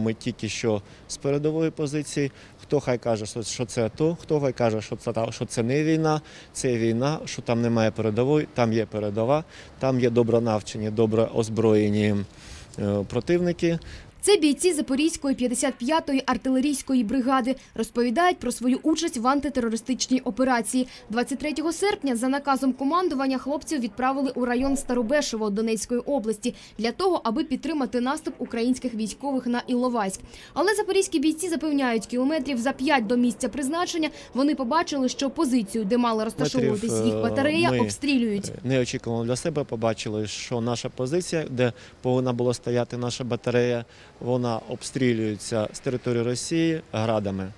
Ми тільки що з передової позиції. Хто хай каже, що- це АТО, хто хай каже, що це, що це не війна, це війна, що там немає передової, там є передова, там є добронавчені, добре озброєні е, противники. Це бійці Запорізької 55-ї артилерійської бригади розповідають про свою участь в антитерористичній операції. 23 серпня за наказом командування хлопців відправили у район Старобешево Донецької області для того, аби підтримати наступ українських військових на Іловайськ. Але запорізькі бійці запевняють, кілометрів за 5 до місця призначення вони побачили, що позицію, де мала розташовуватись їх е, батарея, ми, обстрілюють. Неочікувано для себе побачили, що наша позиція, де повинна була стояти наша батарея, вона обстрілюється з території Росії градами.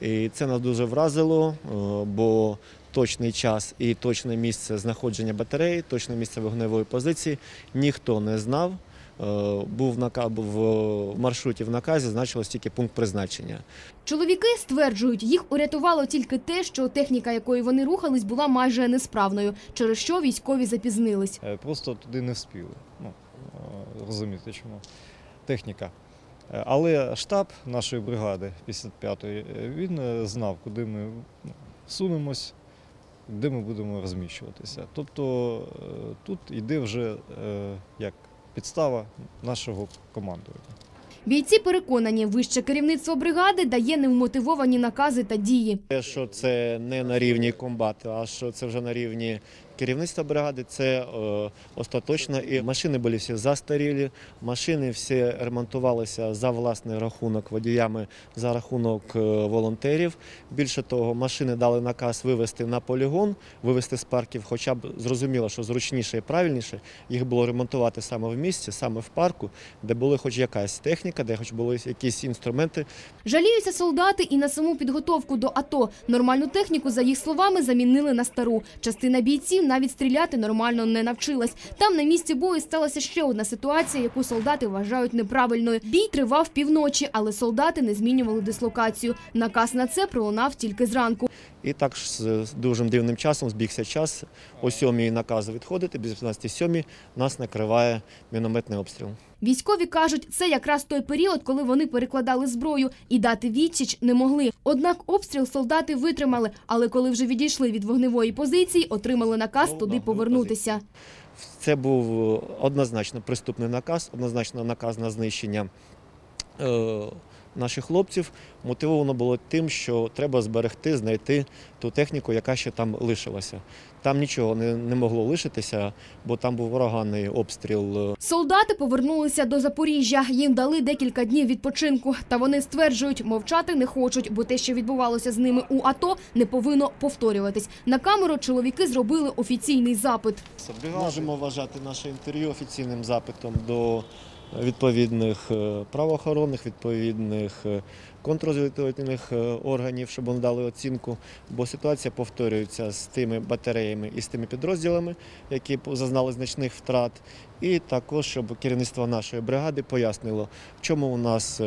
І це нас дуже вразило, е, бо точний час і точне місце знаходження батареї, точне місце вогневої позиції ніхто не знав. Е, Був в маршруті в наказі, значилось тільки пункт призначення. Чоловіки стверджують, їх урятувало тільки те, що техніка, якою вони рухались, була майже несправною, через що військові запізнились. Е, Просто туди не вспіли. Ну, розумієте чому. Техніка. Е, Але штаб нашої бригади 55-ї, е, він е, знав, куди ми ну, сунемось, де ми будемо розміщуватися. Тобто тут йде вже як підстава нашого командування. Бійці переконані, вище керівництво бригади дає невмотивовані накази та дії. Те, що це не на рівні комбату, а що це вже на рівні керівництва бригади, це е, остаточно. І машини були всі застарілі, машини всі ремонтувалися за власний рахунок водіями за рахунок е, волонтерів. Більше того, машини дали наказ вивезти на полігон, вивезти з парків, хоча б зрозуміло, що зручніше і правильніше їх було ремонтувати саме в місті, саме в парку, де були хоч якась техніка, де хоч були якісь інструменти, Жаліються солдати і на саму підготовку до АТО. Нормальну техніку, за їх словами, замінили на стару. Частина бійців навіть стріляти нормально не навчилась. Там на місці бою сталася ще одна ситуація, яку солдати вважають неправильною. Бій тривав півночі, але солдати не змінювали дислокацію. Наказ на це пролунав тільки зранку. І так з дуже дивним часом збігся час. О сьомій наказ відходити, без 15.07 нас накриває мінометний обстріл. Військові кажуть, це якраз той період, коли вони перекладали зброю і дати відсіч не могли. Однак обстріл солдати витримали, але коли вже відійшли від вогневої позиції, отримали наказ туди повернутися. Це був е, однозначно приступний наказ, однозначно наказ на знищення е, наших хлопців. Мотивовано було тим, що треба зберегти, знайти ту техніку, яка ще там лишилася. Там нічого не, не могло лишитися, бо там був ураганний обстріл. Солдати повернулися до Запоріжжя. Їм дали декілька днів відпочинку. Та вони стверджують, мовчати не хочуть, бо те, що відбувалося з ними у АТО, не повинно повторюватись. На камеру чоловіки зробили офіційний запит. Можемо вважати наше інтерв'ю офіційним запитом до відповідних е, правоохоронних, відповідних е, контррозвідувальних е, органів, щоб вони дали оцінку, бо ситуація повторюється з тими батареями і з тими підрозділами, які зазнали значних втрат. І також, щоб керівництво нашої бригади пояснило, чому у нас.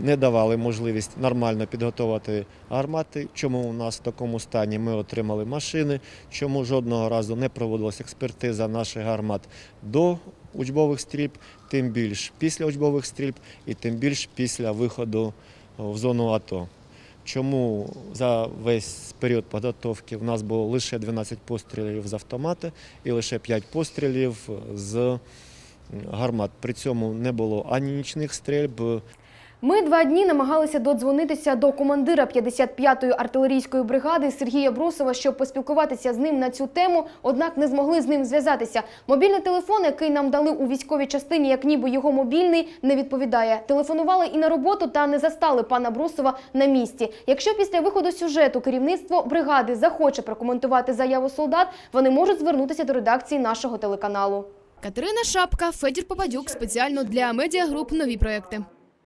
Не давали можливість нормально підготувати гармати, чому у нас в такому стані ми отримали машини, чому жодного разу не проводилася експертиза наших гармат до учбових стріб, тим більш після учбових стрільб і тим більш після виходу в зону АТО. Чому за весь період підготовки в нас було лише 12 пострілів з автомата і лише 5 пострілів з гармат. При цьому не було ані нічних стрільб, Ми два дні намагалися додзвонитися до командира 55-ї артилерійської бригади Сергія Брусова, щоб поспілкуватися з ним на цю тему, однак не змогли з ним зв'язатися. Мобільний телефон, який нам дали у військовій частині, як ніби його мобільний, не відповідає. Телефонували і на роботу та не застали пана Брусова на місці. Якщо після виходу сюжету керівництво бригади захоче прокоментувати заяву солдат, вони можуть звернутися до редакції нашого телеканалу. Катерина Шапка, Федір Попадюк спеціально для медіагруп нові проекти.